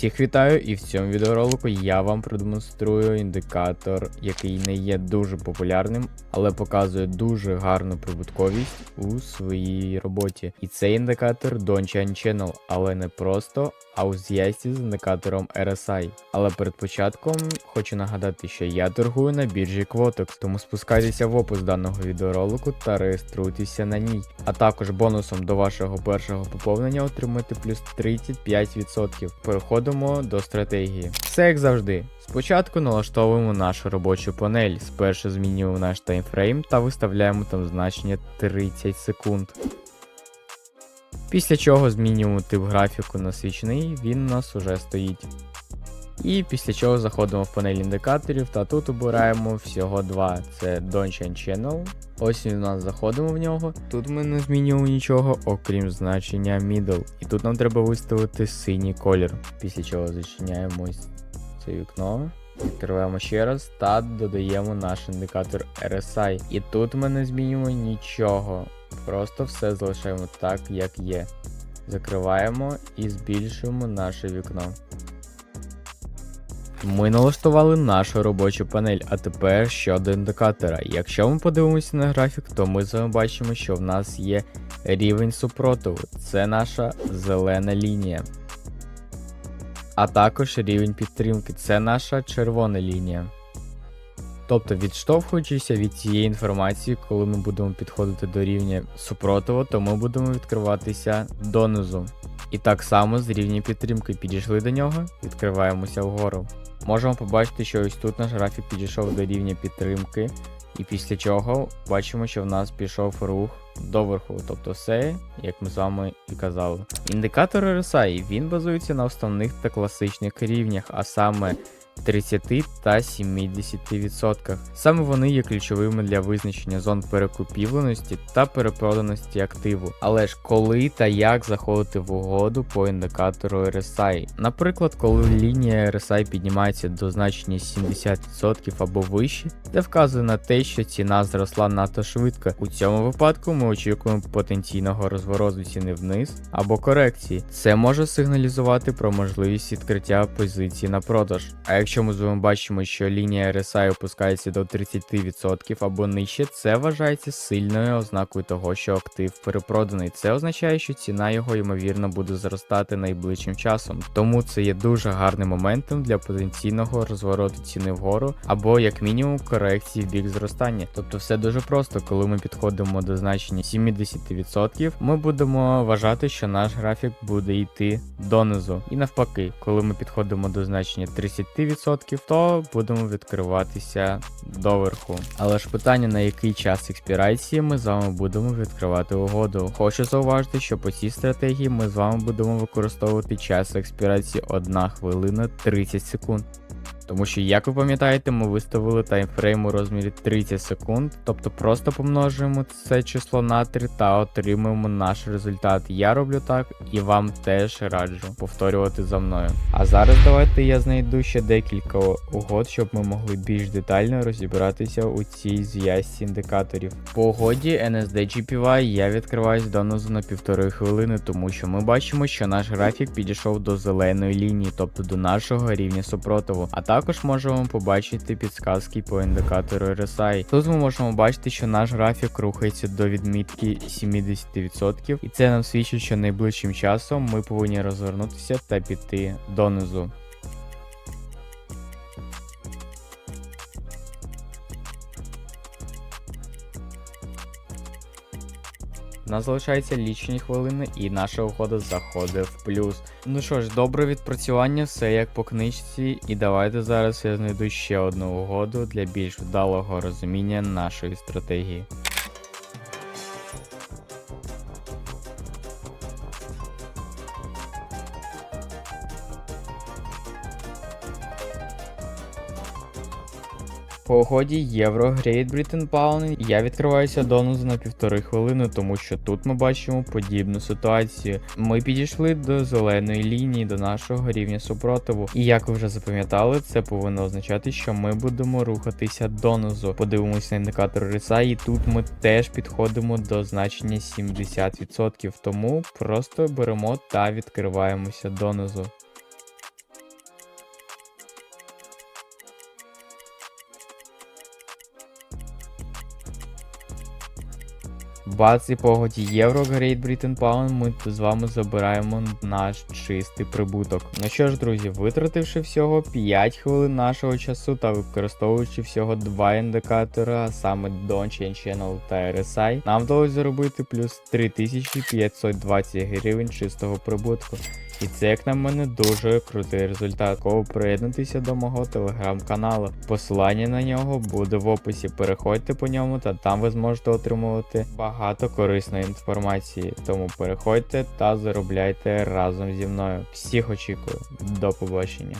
Всіх вітаю, і в цьому відеоролику я вам продемонструю індикатор, який не є дуже популярним, але показує дуже гарну прибутковість у своїй роботі. І цей індикатор Donchan Channel, але не просто, а у зв'язці з індикатором RSI. Але перед початком хочу нагадати, що я торгую на біржі Quotex, тому спускайтеся в опис даного відеоролику та реєструйтеся на ній. А також бонусом до вашого першого поповнення отримати плюс 35%. Переходимо до стратегії. Все як завжди. Спочатку налаштовуємо нашу робочу панель. Спершу змінюємо наш таймфрейм та виставляємо там значення 30 секунд. Після чого змінюємо тип графіку на свічний, він у нас уже стоїть. І після чого заходимо в панель індикаторів та тут обираємо всього два: це Donchan Channel. Ось він у нас заходимо в нього. Тут ми не змінюємо нічого, окрім значення middle. І тут нам треба виставити синій колір. Після чого зачиняємо це вікно. Відкриваємо ще раз та додаємо наш індикатор RSI. І тут ми не змінюємо нічого. Просто все залишаємо так, як є. Закриваємо і збільшуємо наше вікно. Ми налаштували нашу робочу панель, а тепер щодо індикатора. Якщо ми подивимося на графік, то ми з вами бачимо, що в нас є рівень супротиву. Це наша зелена лінія. А також рівень підтримки це наша червона лінія. Тобто, відштовхуючися від цієї інформації, коли ми будемо підходити до рівня супротиву, то ми будемо відкриватися донизу. І так само з рівня підтримки підійшли до нього, відкриваємося вгору. Можемо побачити, що ось тут наш графік підійшов до рівня підтримки, і після чого бачимо, що в нас пішов рух доверху, тобто все, як ми з вами і казали. Індикатор RSI він базується на основних та класичних рівнях, а саме 30 та 70%. Саме вони є ключовими для визначення зон перекупівленості та перепроданості активу. Але ж коли та як заходити в угоду по індикатору RSI? Наприклад, коли лінія RSI піднімається до значення 70% або вище, це вказує на те, що ціна зросла надто швидко. У цьому випадку ми очікуємо потенційного розвороту ціни вниз або корекції. Це може сигналізувати про можливість відкриття позиції на продаж. А якщо ми з вами бачимо, що лінія RSI опускається до 30% або нижче, це вважається сильною ознакою того, що актив перепроданий. Це означає, що ціна його ймовірно буде зростати найближчим часом. Тому це є дуже гарним моментом для потенційного розвороту ціни вгору, або як мінімум корекції в бік зростання. Тобто все дуже просто, коли ми підходимо до значення 70%, ми будемо вважати, що наш графік буде йти донизу. І навпаки, коли ми підходимо до значення 30%, то будемо відкриватися доверху. Але ж питання на який час експірації ми з вами будемо відкривати угоду. Хочу зауважити, що по цій стратегії ми з вами будемо використовувати час експірації 1 хвилина 30 секунд. Тому що, як ви пам'ятаєте, ми виставили таймфрейм у розмірі 30 секунд, тобто просто помножуємо це число на 3 та отримуємо наш результат. Я роблю так і вам теж раджу повторювати за мною. А зараз давайте я знайду ще декілька угод, щоб ми могли більш детально розібратися у цій зв'язці індикаторів. По угоді NSD GPY я відкриваюсь донизу на півтори хвилини, тому що ми бачимо, що наш графік підійшов до зеленої лінії, тобто до нашого рівня супротиву. А також можемо побачити підсказки по індикатору RSI. Тут ми можемо бачити, що наш графік рухається до відмітки 70%, і це нам свідчить, що найближчим часом ми повинні розвернутися та піти донизу. Нас залишається лічені хвилини, і наша угода заходить в плюс. Ну що ж, добре відпрацювання, все як по книжці, і давайте зараз я знайду ще одну угоду для більш вдалого розуміння нашої стратегії. По угоді Євро Great Britain Pound я відкриваюся донизу на півтори хвилини, тому що тут ми бачимо подібну ситуацію. Ми підійшли до зеленої лінії, до нашого рівня супротиву. І як ви вже запам'ятали, це повинно означати, що ми будемо рухатися донизу. Подивимося на індикатор RSI, і тут ми теж підходимо до значення 70%. Тому просто беремо та відкриваємося донизу. Бац і погоді євро, Great Britain Pound, ми з вами забираємо наш чистий прибуток. Ну що ж, друзі, витративши всього 5 хвилин нашого часу та використовуючи всього два індикатора, а саме Donchain Channel та RSI, нам вдалося заробити плюс 3520 гривень чистого прибутку. І це, як на мене, дуже крутий результат. Кого приєднатися до мого телеграм-каналу. Посилання на нього буде в описі. Переходьте по ньому, та там ви зможете отримувати багато корисної інформації. Тому переходьте та заробляйте разом зі мною. Всіх очікую. До побачення.